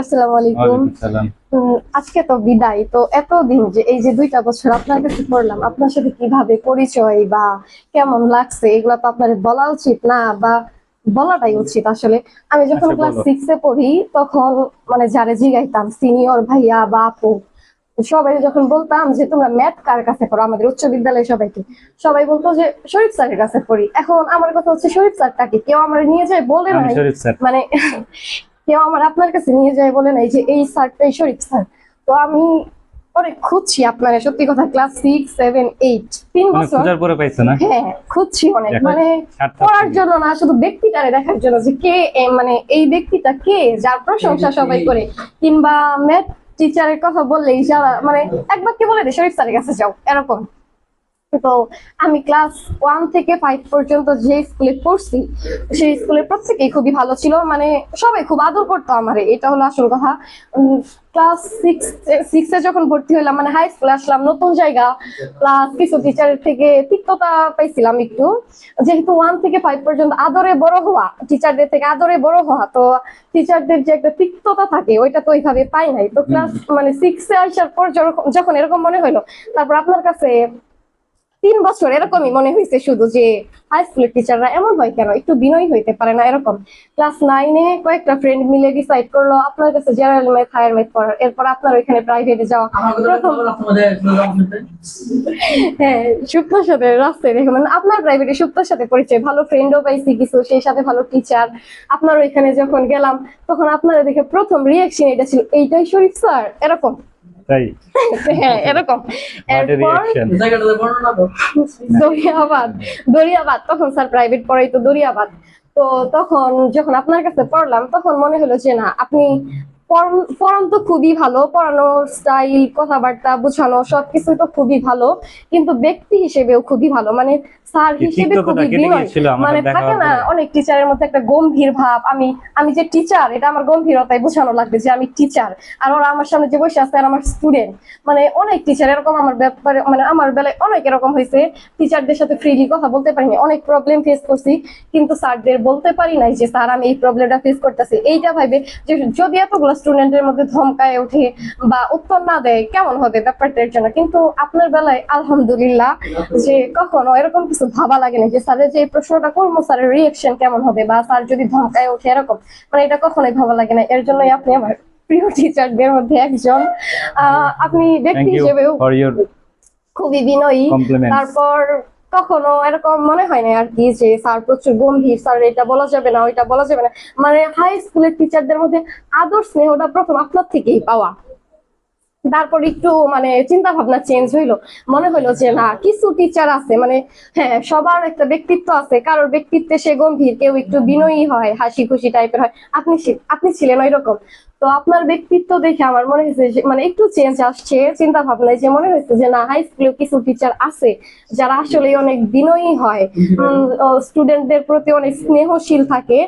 আসসালামু। আলাইকুম আজকে তো বিদায় তো এতদিন যে এই যে দুইটা বছর আপনার কাছে পড়লাম আপনার সাথে কীভাবে পরিচয় বা কেমন লাগছে এগুলো তো আপনার বলা উচিত না বা বলাটাই উচিত আসলে। আমি যখন আচ্ছা, ক্লাস বলো। সিক্সে পড়ি তখন মানে যারে জিগাইতাম সিনিয়র ভাইয়া বা আপু সবাই যখন বলতাম যে তোমরা ম্যাথ কার কাছে পড়ো? আমাদের উচ্চ বিদ্যালয়ে সবাইকে। সবাই বলতো যে শরীফ স্যারের কাছে পড়ি। এখন আমার কথা হচ্ছে শরীফ স্যারটাকে কেউ আমার নিয়ে যায় বলে নাই? মানে কেউ আমার আপনার কাছে নিয়ে যায় বলে নাই যে এই স্যারটাই শরীফ স্যার তো আমি অনেক খুঁজছি আপনার সত্যি কথা ক্লাস সিক্স সেভেন এইট তিন মানে বছর। খোঁজার পরে পাইছে না? হ্যাঁ খুঁজছি অনেক। মানে পড়ার জন্য না শুধু ব্যক্তিটারে দেখার জন্য যে কে মানে এই ব্যক্তিটা কে যার প্রশংসা সবাই করে। কিংবা ম্যাথ টিচারের কথা বললেই যারা মানে একবার কে বলে দে শরীফ স্যারের কাছে যাও। এরকম। তো আমি ক্লাস ওয়ান থেকে ফাইভ পর্যন্ত যে স্কুলে পড়ছি সেই স্কুলের প্রত্যেকেই খুবই ভালো ছিল। মানে সবাই খুব আদর করতো আমারে এটা হলো আসল কথা। ক্লাস সিক্স সিক্সে যখন ভর্তি হলাম মানে হাই স্কুলে আসলাম নতুন জায়গা। প্লাস কিছু টিচারের থেকে তিক্ততা পাইছিলাম একটু। যেহেতু ওয়ান থেকে ফাইভ পর্যন্ত আদরে বড় হওয়া টিচারদের থেকে আদরে বড় হওয়া তো টিচারদের যে একটা তিক্ততা থাকে ওইটা তো ওইভাবে পাই নাই। তো ক্লাস মানে সিক্সে আসার পর যখন- যখন এরকম মনে হলো তারপর আপনার কাছে তিন বছর এরকমই মনে হয়েছে শুধু যে হাই স্কুলের টিচাররা এমন হয় কেন? একটু বিনয়ী হইতে পারে না এরকম। ক্লাস নাইনে কয়েকটা ফ্রেন্ড মিলে ডিসাইড করল আপনার কাছে জেনারেল ম্যাথ হায়ার ম্যাথ পড়ার এরপর আপনার ওইখানে প্রাইভেটে যাওয়া। প্রথম হ্যাঁ সুপ্তার সাথে রাস্তায় দেখে মানে আপনার প্রাইভেটে সুপ্তার সাথে পরিচয় ভালো ফ্রেন্ডও পাইছি কিছু সেই সাথে ভালো টিচার আপনার ওইখানে যখন গেলাম তখন আপনারা দেখে প্রথম রিয়াকশন এটা ছিল এইটাই শরীফ স্যার এরকম। তাই? হ্যাঁ এরকম. দরিয়াবাদ দরিয়াবাদ তখন স্যার প্রাইভেট পড়াই তো দরিয়াবাদ। তো তখন যখন আপনার কাছে পড়লাম তখন মনে হলো যে না আপনি পড়ান- তো খুবই ভালো পড়ানোর স্টাইল কথাবার্তা বোঝানো সবকিছু তো খুবই ভালো কিন্তু ব্যক্তি হিসেবেও খুবই ভালো। মানে স্যার হিসেবে খুবই বিনয়। মানে থাকে না অনেক টিচারের মধ্যে একটা গম্ভীর ভাব। আমি আমি যে টিচার এটা আমার গম্ভীরতায় বোঝানো লাগবে যে আমি টিচার আর ওরা আমার সামনে যে বসে আছে আর আমার স্টুডেন্ট মানে অনেক টিচার এরকম আমার ব্যাপারে মানে আমার বেলায় অনেক এরকম হয়েছে। টিচারদের সাথে ফ্রিলি কথা বলতে পারিনি অনেক প্রবলেম ফেস করছি। কিন্তু স্যারদের বলতে পারি নাই যে স্যার আমি এই প্রবলেমটা ফেস করতেছি। এইটা ভাইবে যে যদি এতগুলো স্টুডেন্টের মধ্যে ধমকায় ওঠে বা উত্তর না দেয় কেমন হবে ব্যাপারটার জন্য? কিন্তু আপনার বেলায় আলহামদুলিল্লাহ যে কখনো এরকম কিছু ভাবা লাগে না যে স্যারের যে প্রশ্নটা করব স্যারের রিয়েকশন কেমন হবে বা স্যার যদি ধমকায় ওঠে এরকম? মানে এটা কখনোই ভাবা লাগে না। এর জন্যই আপনি আমার প্রিয় টিচারদের মধ্যে একজন। আহ, আপনি ব্যক্তি হিসেবেও খুবই বিনয়ী। তারপর কখনো এরকম মনে হয় না আর কি যে, স্যার, প্রচুর গম্ভীর, স্যার, এটা বলা যাবে না, ওইটা বলা যাবে না। মানে হাই স্কুলের টিচারদের মধ্যে আদর স্নেহটা প্রথম আপনার থেকেই পাওয়া। তারপর একটু মানে চিন্তা ভাবনা চেঞ্জ হইল। মনে হলো যে, না, কিছু টিচার আছে। মানে হ্যাঁ সবার একটা ব্যক্তিত্ব আছে। কারোর ব্যক্তিত্বে সে গম্ভীর, কেউ একটু বিনয়ী হয়, হাসি খুশি টাইপের হয়। আপনি আপনি ছিলেন ওই রকম তো আপনার ব্যক্তিত্ব দেখে আমার মনে হয়েছে মানে একটু চেঞ্জ আসছে চিন্তা ভাবনায় যে মনে হয়েছে যে না হাই স্কুলে কিছু টিচার আছে যারা আসলে অনেক বিনয়ী হয়। স্টুডেন্টদের প্রতি অনেক স্নেহশীল থাকে।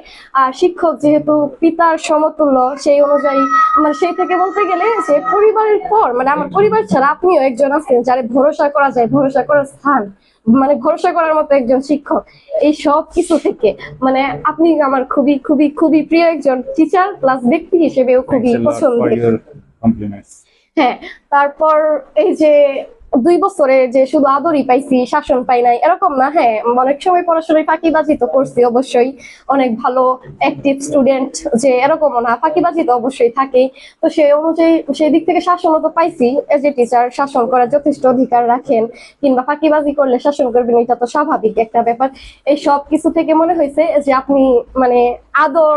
আর শিক্ষক যেহেতু পিতার সমতুল্য সেই অনুযায়ী মানে সেই থেকে বলতে গেলে যে পরিবারের পর মানে আমার পরিবার ছাড়া আপনিও একজন আছেন যারে ভরসা করা যায় ভরসা করার স্থান মানে ভরসা করার মতো একজন শিক্ষক। এই সব কিছু থেকে মানে আপনি আমার খুবই খুবই খুবই প্রিয় একজন টিচার প্লাস ব্যক্তি হিসেবেও খুবই পছন্দের হ্যাঁ তারপর এই যে দুই বছরে যে শুধু আদরই পাইছি শাসন পাই নাই এরকম না হ্যাঁ অনেক সময় পড়াশোনায় ফাঁকিবাজি তো করছি অবশ্যই অনেক ভালো অ্যাক্টিভ স্টুডেন্ট যে এরকমও না ফাঁকিবাজি তো অবশ্যই থাকেই তো সেই অনুযায়ী সেই দিক থেকে শাসনও তো পাইছি এজ এ টিচার শাসন করার যথেষ্ট অধিকার রাখেন কিংবা ফাঁকিবাজি করলে শাসন করবেন এটা তো স্বাভাবিক একটা ব্যাপার। এই সব কিছু থেকে মনে হয়েছে যে আপনি মানে আদর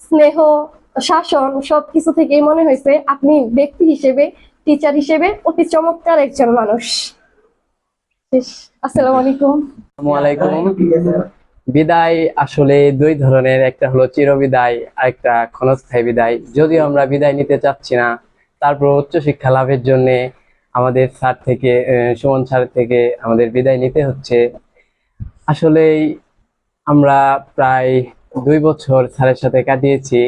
স্নেহ শাসন সবকিছু থেকেই মনে হয়েছে আপনি ব্যক্তি হিসেবে টিচার হিসেবে অতি চমৎকার একজন মানুষ। আসসালামু আলাইকুম। বিদায় আসলে দুই ধরনের একটা হলো চিরবিদায় আর একটা ক্ষণস্থায়ী বিদায়। যদিও আমরা বিদায় নিতে চাচ্ছি না তারপর উচ্চশিক্ষা লাভের জন্য আমাদের স্যার থেকে আহ, সুমন স্যার থেকে আমাদের বিদায় নিতে হচ্ছে। আসলেই আমরা প্রায় দুই বছর স্যারের সাথে কাটিয়েছি।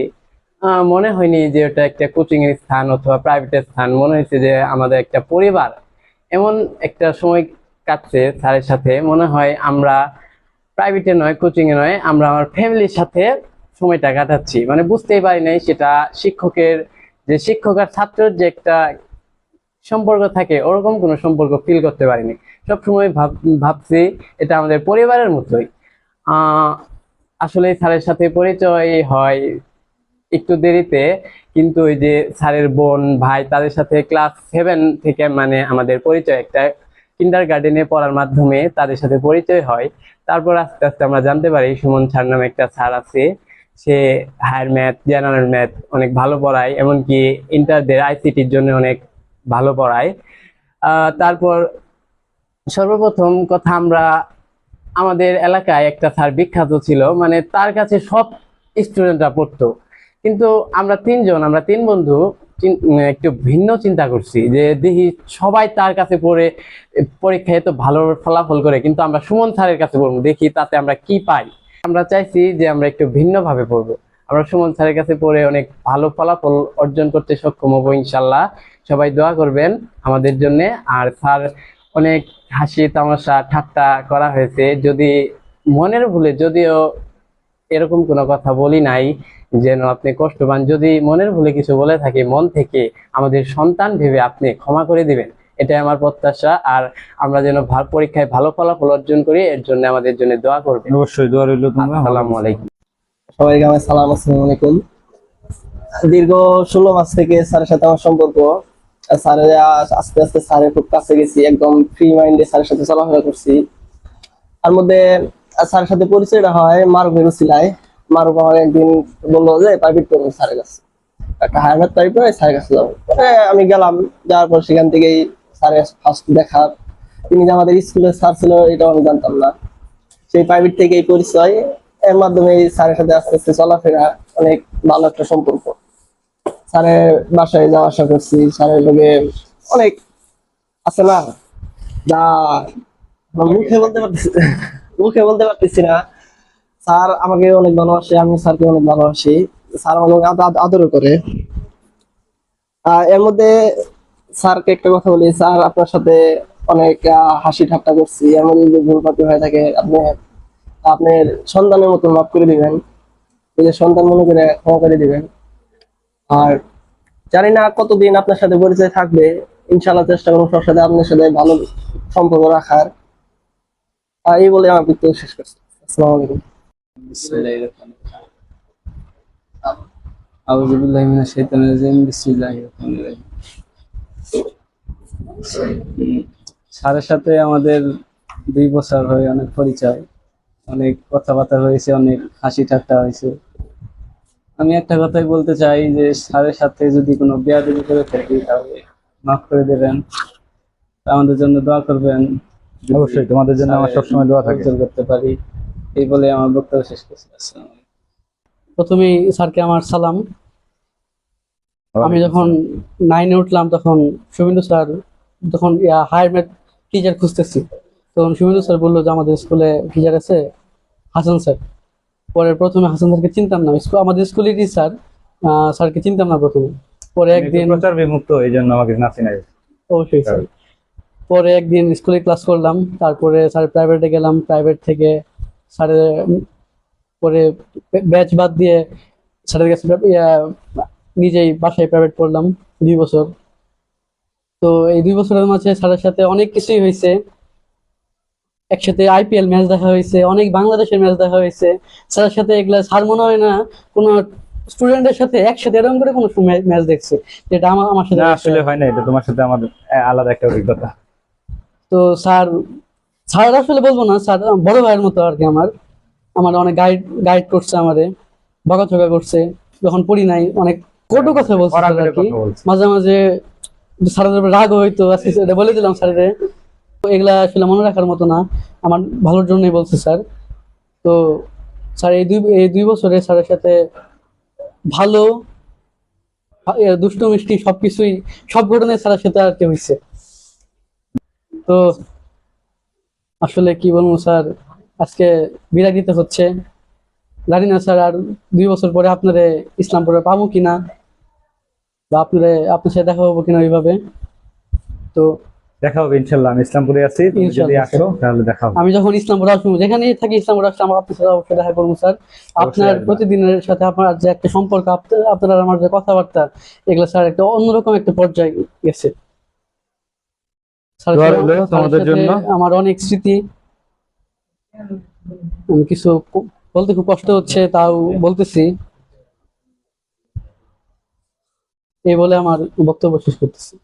মনে হয়নি যে ওটা একটা কোচিং এর স্থান অথবা প্রাইভেটের স্থান। মনে হয়েছে যে আমাদের একটা পরিবার এমন একটা সময় কাটছে স্যারের সাথে। মনে হয় আমরা প্রাইভেটে নয় কোচিং এ নয়, আমরা আমার ফ্যামিলির সাথে সময়টা কাটাচ্ছি। মানে বুঝতেই পারি নাই সেটা শিক্ষকের যে শিক্ষক আর ছাত্রের যে একটা সম্পর্ক থাকে, ওরকম কোনো সম্পর্ক ফিল করতে পারিনি। সবসময় ভাব, ভাবছি এটা আমাদের পরিবারের মতোই। আসলে স্যারের সাথে পরিচয় হয় একটু দেরিতে, কিন্তু ওই যে স্যারের বোন, ভাই তাদের সাথে ক্লাস সেভেন থেকে মানে আমাদের পরিচয় একটা কিন্ডার গার্ডেনে পড়ার মাধ্যমে তাদের সাথে পরিচয় হয়। তারপর আস্তে আস্তে আমরা জানতে পারি, সুমন স্যার নামে একটা স্যার আছে। সে হায়ার ম্যাথ জেনারেল ম্যাথ অনেক ভালো পড়ায়, এমনকি ইন্টারদের আইসিটির জন্য অনেক ভালো পড়ায়। তারপর সর্বপ্রথম কথা আমরা আমাদের এলাকায় একটা স্যার বিখ্যাত ছিল মানে তার কাছে সব স্টুডেন্টরা পড়তো। কিন্তু আমরা তিনজন, আমরা তিন বন্ধু একটু ভিন্ন চিন্তা করছি যে দেখি সবাই তার কাছে পড়ে, পরীক্ষায় তো ভালো ফলাফল করে, কিন্তু আমরা সুমন স্যারের কাছে পড়ব, দেখি তাতে আমরা কি পাই। আমরা চাইছি যে আমরা একটু ভিন্নভাবে পড়ব। আমরা সুমন স্যারের কাছে পড়ে অনেক ভালো ফলাফল অর্জন করতে সক্ষম হব, ইনশাল্লাহ। সবাই দোয়া করবেন আমাদের জন্য। আর স্যার অনেক হাসি তামাশা ঠাট্টা করা হয়েছে। যদি মনের ভুলে, যদিও এরকম কোনো কথা বলি নাই যেন আপনি কষ্ট পান। যদি মনের ভুলে কিছু বলে থাকি মন থেকে আমাদের সন্তান ভেবে আপনি ক্ষমা করে দিবেন। এটাই আমার প্রত্যাশা। আর আমরা যেন পরীক্ষায় ভালো ফলাফল অর্জন করি এর জন্য আমাদের জন্য দোয়া করবেন। অবশ্যই দোয়া রইল তোমরা। আসসালামু আলাইকুম। সবাইকে আমার সালাম আসসালামু আলাইকুম। দীর্ঘ ষোলো মাস থেকে স্যারের সাথে আমার সম্পর্ক। স্যারের আস্তে আস্তে স্যারের খুব কাছে গেছি একদম ফ্রি মাইন্ডে স্যারের সাথে চলাফেরা করছি। তার মধ্যে স্যারের সাথে পরিচয়টা হয় মারুফের উসিলায়। মারুফ আমার একদিন বলল যে প্রাইভেট করব স্যারের কাছে। একটা হায়ার প্রাইভেট স্যারের কাছে যাব। আমি গেলাম, যাওয়ার পর সেখান থেকেই স্যারের ফার্স্ট দেখা। তিনি যে আমাদের স্কুলের স্যার ছিল, এটাও আমি জানতাম না। সেই প্রাইভেট থেকে পরিচয়। এর মাধ্যমে স্যারের সাথে আস্তে আস্তে চলাফেরা, অনেক ভালো একটা সম্পর্ক। স্যারের বাসায় যাওয়া আসা করছি, স্যারের লোকে অনেক আছে না? যা, মুখে বলতে পারতেছি মুখে বলতে পারতেছি না। স্যার আমাকে অনেক ভালোবাসে, আমি স্যারকে অনেক ভালোবাসি। স্যার আমাকে অনেক আদ- আদরও করে। এর মধ্যে স্যারকে একটা কথা বলি, স্যার আপনার সাথে অনেক হাসি ঠাট্টা করছি। এমন যদি ভুল পাতি হয়ে থাকে, আপনি আপনার সন্তানের মতো মাফ করে দিবেন। নিজের সন্তান মনে করে ক্ষমা করে দিবেন। আর জানি না কতদিন আপনার সাথে পরিচয় থাকবে ইনশাল্লাহ চেষ্টা করব সবার সাথে আপনার সাথে ভালো সম্পর্ক রাখার। এই বলে আমার বক্তব্য শেষ করছি। আসসালামু আলাইকুম। আউযু মিনাশ শাইতানির রাজিম। বিসমিল্লাহির রহমানির রহিম। স্যারের সাথে আমাদের দুই বছর হয়ে অনেক পরিচয় অনেক কথাবার্তা হয়েছে অনেক হাসি ঠাট্টা হয়েছে। আমি একটা কথাই বলতে চাই যে স্যারের সাথে যদি কোনো বেয়াদবি করে থাকি তাহলে মাফ করে দেবেন। আমাদের জন্য দোয়া করবেন। অবশ্যই তোমাদের জন্য আমার সবসময় দোয়া থাকে। করতে পারি। এই বলে আমার বক্তব্য শেষ করছি। প্রথমেই স্যারকে আমার সালাম। আমি যখন নাইনে উঠলাম তখন শুভেন্দু স্যার তখন হায়ার ম্যাথ টিচার খুঁজতেছি তখন শুভেন্দু স্যার বলল যে আমাদের স্কুলে টিচার আছে হাসান স্যার। পরে প্রথমে হাসান স্যারকে চিনতাম না। স্কুল আমাদের স্কুলেরই স্যার স্যারকে চিনতাম না প্রথমে। পরে একদিন প্রচার বিমুক্ত এই জন্য আমাকে নাচি নাই অবশ্যই স্যার। পরে একদিন স্কুলে ক্লাস করলাম। তারপরে স্যার প্রাইভেটে গেলাম। প্রাইভেট থেকে স্যারের পরে ব্যাচ বাদ দিয়ে স্যারের কাছে নিজেই বাসায় প্রাইভেট পড়লাম দুই বছর। তো এই দুই বছরের মাঝে স্যারের সাথে অনেক কিছুই হয়েছে। একসাথে আইপিএল ম্যাচ দেখা হয়েছে অনেক বাংলাদেশের ম্যাচ দেখা হয়েছে। স্যারের সাথে এগুলা স্যার মনে হয় না কোনো স্টুডেন্টের সাথে একসাথে এরকম করে কোনো ম্যাচ দেখছে। যেটা আমার আমার সাথে আসলে হয় না এটা তোমার সাথে আমার আলাদা একটা অভিজ্ঞতা। তো স্যার স্যার আসলে বলব না স্যার বড় ভাইয়ের মতো আর কি আমার। আমার অনেক গাইড গাইড করছে আমারে বকাঝকা করছে। যখন পড়ি নাই অনেক কটু কথা বলছে আর কি। মাঝে মাঝে স্যারের রাগ হইতো আজকে এটা বলে দিলাম স্যারের। এগুলা আসলে মনে রাখার মতো না আমার ভালোর জন্যই বলছে স্যার। তো স্যার এই দুই এই দুই বছরে স্যারের সাথে ভালো দুষ্টু মিষ্টি সবকিছুই সব ঘটনায় স্যারের সাথে আর কি হয়েছে তো আসলে কি বলব স্যার? আজকে বিদায় দিতে হচ্ছে। জানি না স্যার আর দুই বছর পরে আপনারে ইসলামপুরে পাবো কিনা বা আপনারে আপনার সাথে দেখা হব কিনা ওইভাবে। তো দেখা হবে ইনশাল্লাহ আমি ইসলামপুরে আছি তুমি যদি আসো তাহলে দেখা হবে। আমি যখন ইসলামপুর আসব যেখানেই থাকি ইসলামপুর আসলে আমার আপনার সাথে অবশ্যই দেখা করব স্যার। আপনার প্রতিদিনের সাথে আপনার যে একটা সম্পর্ক আপ- আপনার আমার যে কথাবার্তা এগুলো স্যার একটা অন্যরকম একটা পর্যায়ে গেছে স্যার দোয়া স্যার, রইল স্যারের তোমাদের জন্য। আমার অনেক স্মৃতি। আমি কিছু বলতে খুব কষ্ট হচ্ছে তাও বলতেছি। এই বলে আমার বক্তব্য শেষ করতেছি।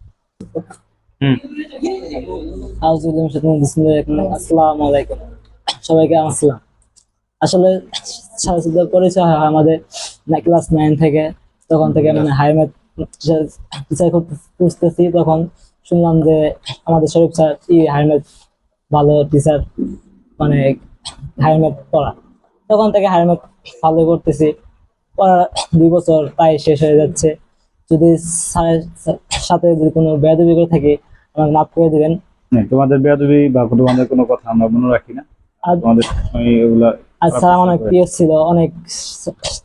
আসসালামু আলাইকুম। সবাইকে আসসালাম। আসলে পরিচয় হয় আমাদের ক্লাস নাইন থেকে তখন থেকে মানে হাই ম্যাথ টিচার খুঁজতেছি তখন শুনলাম যে আমাদের শরীফ স্যার ই ম্যাথ ভালো টিচার মানে ম্যাথ পড়া। তখন থেকে ম্যাথ ভালো করতেছি। পড়ার দুই বছর প্রায় শেষ হয়ে যাচ্ছে। যদি স্যারের সাথে যদি কোনো বেয়াদবি করে থাকি আমাকে মাফ করে দিবেন। না, তোমাদের বেয়াদবি বা তোমাদের কোনো কথা আমরা মনে রাখি না। তোমাদের আর স্যার অনেক প্রিয় ছিল অনেক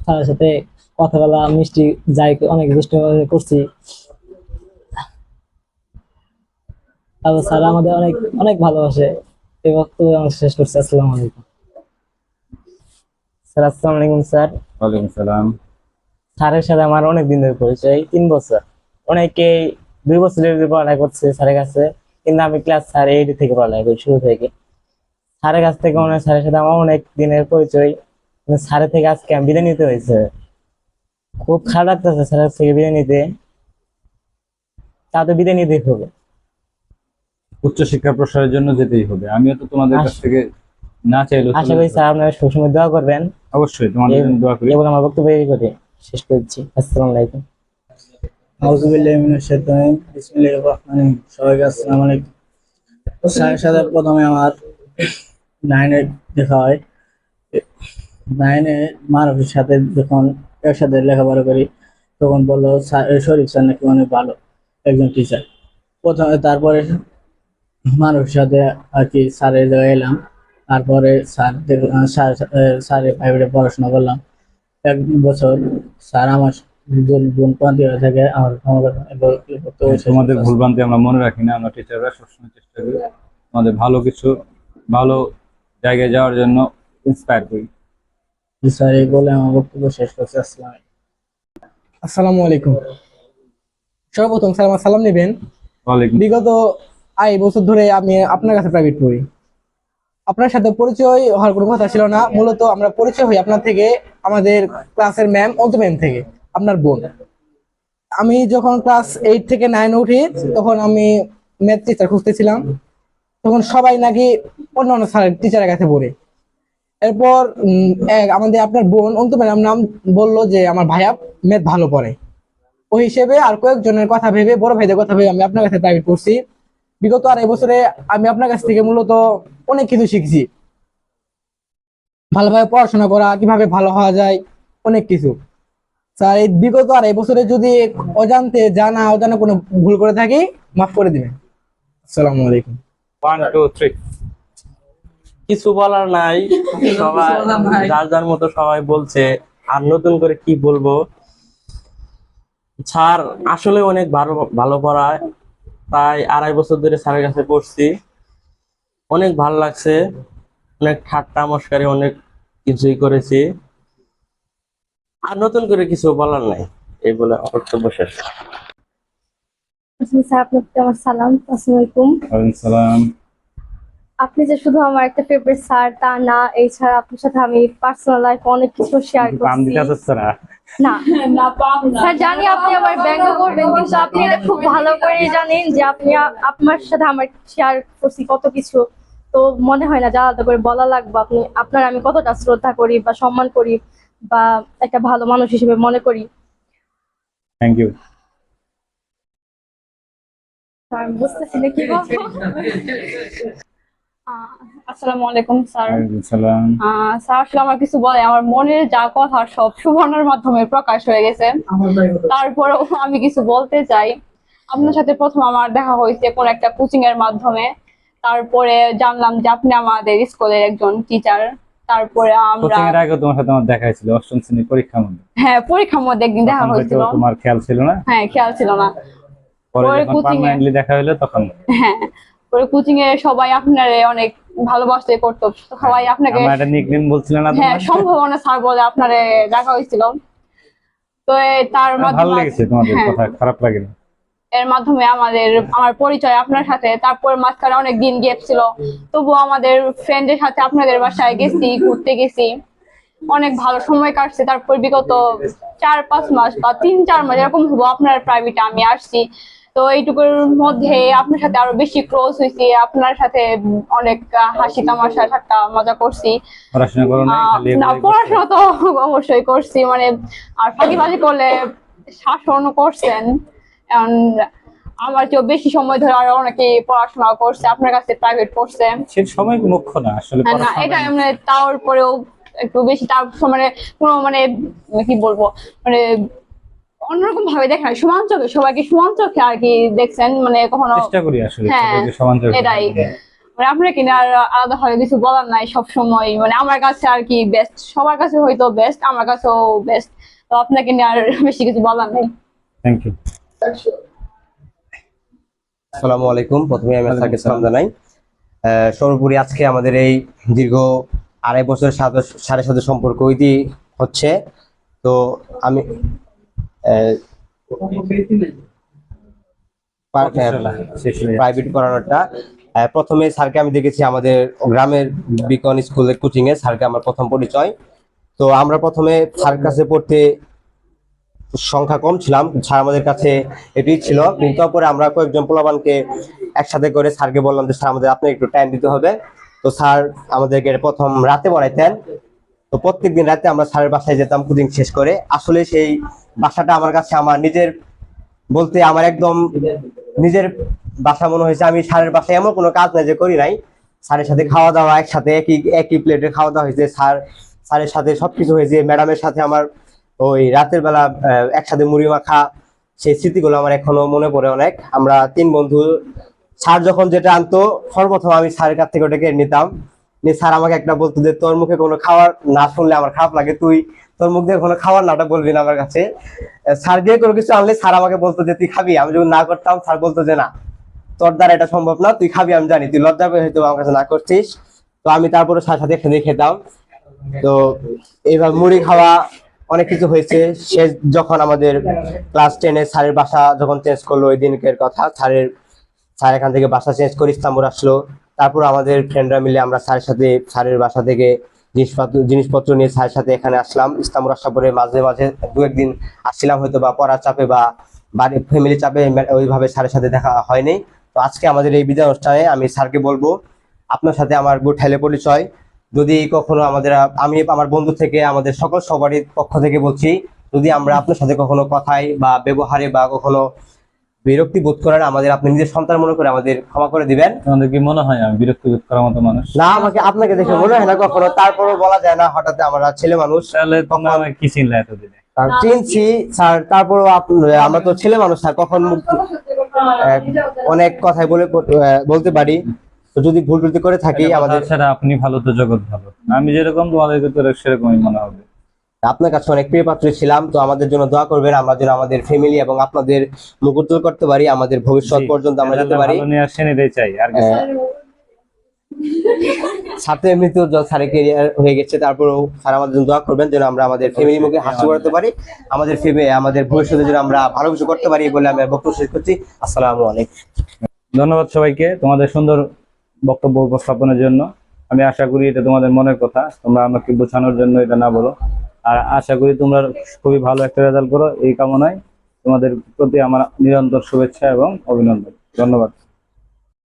স্যারের সাথে কথা বলা মিষ্টি যাই অনেক দুষ্টি করছি। তারপর স্যার আমাদের অনেক অনেক ভালোবাসে। এই বক্তব্য আমি শেষ করছি আসসালামু আলাইকুম। স্যার আসসালামু আলাইকুম স্যার। ওয়ালাইকুম সালাম। স্যারের সাথে আমার অনেক দিন ধরে পরিচয় তিন বছর। অনেকে দুই বছরের পড়ালেখা করছে স্যারের কাছে কিন্তু আমি ক্লাস স্যার এইট থেকে পড়ালেখা করি শুরু থেকে। স্যারের কাছ থেকে অনেক স্যারের সাথে আমার অনেক দিনের পরিচয় স্যারের থেকে আজকে আমি বিদায় নিতে হয়েছে। খুব খারাপ লাগতেছে স্যারের কাছ থেকে বিদায় নিতে। তা তো বিদায় নিতেই হবে। উচ্চ শিক্ষা প্রসারের জন্য যেতেই হবে। আমিও তো তোমাদের কাছ আস- থেকে না চাইলেও আশা করি স্যার আপনারা সবসময় দোয়া করবেন। অবশ্যই তোমাদের জন্য দোয়া করি। এগুলো আমার বক্তব্য এই করে শেষ করছি। আসসালামু আলাইকুম। আউযুবিল্লাহি মিনাশ শাইতানির বিসমিল্লাহির রহমানির রহিম। সবাইকে আসসালামু আলাইকুম। স্যারের সাথে প্রথমে আমার নাইনে দেখা হয়। নাইনে মারফির সাথে যখন একসাথে লেখাপড়া করি তখন বলল শরীফ স্যার নাকি অনেক ভালো একজন টিচার প্রথমে তারপরে মারফির সাথে আর কি স্যারের জায়গায় এলাম তারপরে স্যার দেখ- আহ, স্যার স্যারের প্রাইভেটে পড়াশোনা করলাম। এক বছর স্যার আমার হয়ে থাকে তোমাদের ভুলভ্রান্তি আমরা মনে রাখি না আমরা টিচাররা সবসময় চেষ্টা করি তোমাদের ভালো কিছু ভালো জায়গায় যাওয়ার জন্য ইন্সপায়ার করি। স্যার এই বলে আমার বক্তব্য শেষ করছি। আসসালাম আসসালামু আলাইকুম। সর্বপ্রথম স্যার আমার সালাম নেবেন। ওয়ালাইকুম বিগত আড়াই বছর ধরে আমি আপনার কাছে প্রাইভেট পড়ি। আপনার সাথে পরিচয় হওয়ার কোনো কথা ছিল না। মূলত আমরা পরিচয় হই আপনার থেকে, আমাদের ক্লাসের ম্যাম অন্ত ম্যাম থেকে, আপনার বোন। আমি যখন ক্লাস এইট থেকে নাইন উঠি, তখন আমি ম্যাথ টিচার খুঁজতেছিলাম। তখন সবাই নাকি অন্য অন্য স্যার টিচারের কাছে পড়ে। এরপর আমাদের আপনার বোন, অন্ত ম্যাম নাম বলল যে, আমার ভাইয়া ম্যাথ ভালো পড়ে। ওই হিসেবে আর কয়েকজনের কথা ভেবে, বড় ভাইদের কথা ভেবে আমি আপনার কাছে প্রাইভেট পড়ছি। বিগত আড়াই বছরে আমি আপনার কাছ থেকে মূলত অনেক কিছু শিখছি। ভালোভাবে পড়াশোনা করা কীভাবে ভালো হওয়া যায় অনেক কিছু। স্যার এই বিগত আড়াই বছরে যদি অজান্তে জানা অজানা কোনো ভুল করে থাকি মাফ করে দিবেন। আসসালামু আলাইকুম। ওয়ান টু থ্রি কিছু বলার নাই। সবাই যার যার মতো সবাই বলছে। আর নতুন করে কি বলব? স্যার আসলে অনেক ভালো ভালো পড়ায়। প্রায় আড়াই বছর ধরে স্যারের কাছে পড়ছি। অনেক ভালো লাগছে অনেক ঠাট্টা মস্কারি অনেক কিছুই করেছি। আর নতুন করে কিছু বলার নাই এই বলে বক্তব্য শেষ। আপনাকে আমার সালাম আসসালামু সালাম। আপনি যে শুধু আমার একটা ফেভারিট স্যার তা না এছাড়া আপনার সাথে আমি পার্সোনাল লাইফ অনেক কিছু শেয়ার করছি। না। না স্যার জানি আপনি আমার ব্যঙ্গ করবেন কিন্তু আপনি এটা খুব ভালো করে জানেন যে আপনি আপনার সাথে আমার শেয়ার করছি কত কিছু। তো মনে হয় না যে আলাদা করে বলা লাগবে আপনি আপনার আমি কতটা শ্রদ্ধা করি বা সম্মান করি বা একটা ভালো মানুষ হিসেবে মনে করি। থ্যাংক ইউ আমি বুঝতেছি না কি বলব। আসসালামু আলাইকুম স্যার। আহ, স্যার আসলে আমার কিছু বলে আমার মনের যা কথা সব সুবর্ণের মাধ্যমে প্রকাশ হয়ে গেছে। তারপরেও আমি কিছু বলতে চাই। আপনার সাথে প্রথম আমার দেখা হয়েছে কোন একটা কোচিং এর মাধ্যমে। তারপরে জানলাম যে আপনি আমাদের স্কুলের একজন টিচার তারপরে আমরা এর আগে তোমার সাথে আমার দেখা হয়েছিল অষ্টম শ্রেণির পরীক্ষার মধ্যে। হ্যাঁ পরীক্ষার মধ্যে একদিন দেখা হয়েছিল। তোমার খেয়াল ছিল না। হ্যাঁ খেয়াল ছিল না। পরে পার্মানেন্টলি দেখা হলো তখন হ্যাঁ পরে কোচিং এ সবাই আপনারে অনেক ভালোবাসতে করতো সবাই আপনাকে আমার একটা নিকনেম বলছিলেন না হ্যাঁ? সম্ভাবনা স্যার বলে আপনারে দেখা হয়েছিল। তো তার ভালো লেগেছে তোমাদের হ্যাঁ। কথা খারাপ লাগেনি। এর মাধ্যমে আমাদের আমার পরিচয় আপনার সাথে তারপর মাঝখানে অনেক দিন গ্যাপ ছিল। তবু আমাদের ফ্রেন্ডের সাথে আপনাদের বাসায় গেছি ঘুরতে গেছি। অনেক ভালো সময় কাটছে তারপর বিগত চার পাঁচ মাস বা তিন চার মাস এরকম হব আপনার প্রাইভেটে আমি আসছি। তো এইটুকুর মধ্যে আপনার সাথে আরও বেশি ক্লোজ হয়েছি আপনার সাথে অনেক হাসি তামাশা ঠাট্টা মজা করছি। পড়াশোনা না তো অবশ্যই করছি মানে আর ফাঁকিবাজি করলে শাসনও করছেন আমার চেয়েও বেশি সময় ধরে আরও অনেকে পড়াশোনা করছে আপনার কাছে প্রাইভেট পড়ছে। সে সময় মুখ্য না আসলে না এটা মানে তারপরেও একটু বেশি তার মানে কোনো মানে কি বলব মানে অন্যরকম ভাবে দেখেন সমান চোখে সবাইকে সমান চোখে আর কি দেখছেন মানে কখনো চেষ্টা করি আসলে হ্যাঁ, সমান চোখে। এটাই। মানে আপনার কিনা আর আলাদা ভাবে কিছু বলার নাই সব সময় মানে আমার কাছে আর কি বেস্ট সবার কাছে হয়তো বেস্ট আমার কাছেও বেস্ট তো আপনাকে নিয়ে আর বেশি কিছু বলার নেই। থ্যাংক ইউ আসসালামু আলাইকুম। প্রথমে আমি স্যারকে সালাম জানাই। আহ, সর্বোপরি আজকে আমাদের এই দীর্ঘ আড়াই বছরের সাথে সাড়ে সাথে সম্পর্ক ইতি হচ্ছে। তো আমি হয়ে প্রাইভেট আহ, প্রথমে স্যারকে আমি দেখেছি আমাদের গ্রামের বিকন স্কুলের কোচিং এ স্যারকে আমার প্রথম পরিচয়। তো আমরা প্রথমে স্যার কাছে পড়তে সংখ্যা কম ছিলাম। স্যার আমাদের কাছে এটাই ছিল। কিন্তু তারপরে আমরা কয়েকজন পোলাবানকে একসাথে করে স্যারকে বললাম যে স্যার আমাদের আপনাকে একটু টাইম দিতে হবে। তো স্যার আমাদেরকে প্রথম রাতে পড়াইতেন। তো প্রত্যেকদিন রাতে আমরা স্যারের বাসায় যেতাম, কোচিং শেষ করে। আসলে সেই বাসাটা আমার কাছে, আমার নিজের বলতে আমার একদম নিজের বাসা মনে হয়েছে। আমি স্যারের বাসায় এমন কোনো কাজ নাই যে করি নাই। স্যারের সাথে খাওয়া দাওয়া একসাথে, একই একই প্লেটে খাওয়া দাওয়া হয়েছে। স্যার, স্যারের সাথে সবকিছু হয়েছে। ম্যাডামের সাথে আমার ওই রাতের বেলা একসাথে মুড়ি মাখা, সেই স্মৃতিগুলো আমার এখনও মনে পড়ে অনেক। আমরা তিন বন্ধু, স্যার যখন যেটা আনতো, সর্বপ্রথম আমি স্যারের কাছ থেকে ওটাকে নিতাম। স্যার, আমাকে একটা বলতো যে তোর মুখে কোনো খাওয়ার না শুনলে আমার খারাপ লাগে, তুই, তোর মুখ দিয়ে কোনো খাওয়ার নাটা বলবি না আমার কাছে। স্যার দিয়ে কোনো কিছু আনলে স্যার আমাকে বলতো যে, তুই খাবি? আমি যখন না করতাম, স্যার বলতো যে, না, তোর দ্বারা এটা সম্ভব না, তুই খাবি, আমি জানি। তুই লজ্জা পেয়ে হয়তো আমার কাছে না করছিস। তো আমি তারপরে স্যার সাথে একসাথে খেতাম। তো এইভাবে মুড়ি খাওয়া অনেক কিছু হয়েছে। সে যখন আমাদের ক্লাস টেনে স্যারের বাসা যখন চেঞ্জ করল, ওই দিনকের কথা, স্যারের, স্যার এখান থেকে বাসা চেঞ্জ করে ইস্তাম্বুল আসলো। তারপর আমাদের ফ্রেন্ডরা মিলে আমরা স্যারের সাথে, স্যারের বাসা থেকে জিনিসপত্র জিনিসপত্র নিয়ে স্যারের সাথে এখানে আসলাম। ইস্তাম্বুল আসার পরে মাঝে মাঝে দু একদিন আসছিলাম হয়তো বা পড়ার চাপে বা বাড়ির ফ্যামিলি চাপে ওইভাবে স্যারের সাথে দেখা হয়নি। তো আজকে আমাদের এই বিদায় অনুষ্ঠানে আমি স্যারকে বলব, আপনার সাথে আমার গুড হেলে পরিচয়। যদি কখনো আমাদের, আমি আমার বন্ধু থেকে, আমাদের সকল সবারই পক্ষ থেকে বলছি, যদি আমরা আপনার সাথে কখনো কথায় বা ব্যবহারে বা কখনো বিরক্তি বোধ করেন আমাদের আপনি নিজের সন্তান মনে করে আমাদের ক্ষমা করে দিবেন। তোমাদের কি মনে হয় আমি বিরক্তি বোধ করার মতো মানুষ? না আমাকে আপনাকে দেখে মনে হয় না কখনো। তারপরও বলা যায় না হঠাৎ আমরা ছেলে মানুষ। তাহলে তোমরা আমাকে কি চিনলে এতদিনে? চিনছি। স্যার তারপরও আপ- আমরা তো ছেলে মানুষ স্যার কখন অনেক কথাই বলে বলতে পারি। তো যদি ভুল ত্রুটি করে থাকি আমাদের ছাড়া আপনি ভালো তো জগৎ ভালো। আমি যেরকম তোমাদেরকে তো সেরকমই মনে হবে। আপনার কাছে অনেক প্রিয় পাত্র ছিলাম তো আমাদের জন্য দোয়া করবেন। আমরা যেন আমাদের ফ্যামিলি এবং আপনাদের মুখ উজ্জ্বল করতে পারি আমাদের ভবিষ্যৎ পর্যন্ত আমরা যেতে পারি। ছাত্র এমনিতেও স্যারের কেরিয়ার হয়ে গেছে তারপরেও স্যার আমাদের জন্য দোয়া করবেন যেন আমরা আমাদের ফ্যামিলি মুখে হাসি করতে পারি আমাদের ফেমে আমাদের ভবিষ্যতে যেন আমরা ভালো কিছু করতে পারি বলে আমি বক্তব্য শেষ করছি। আসসালামু আলাইকুম। ধন্যবাদ সবাইকে তোমাদের সুন্দর বক্তব্য উপস্থাপনের জন্য। আমি আশা করি এটা তোমাদের মনের কথা তোমরা আমাকে বোঝানোর জন্য এটা না বলো। আর আশা করি তোমরা খুবই ভালো একটা রেজাল্ট করো। এই কামনায় তোমাদের প্রতি আমার নিরন্তর শুভেচ্ছা এবং অভিনন্দন। ধন্যবাদ।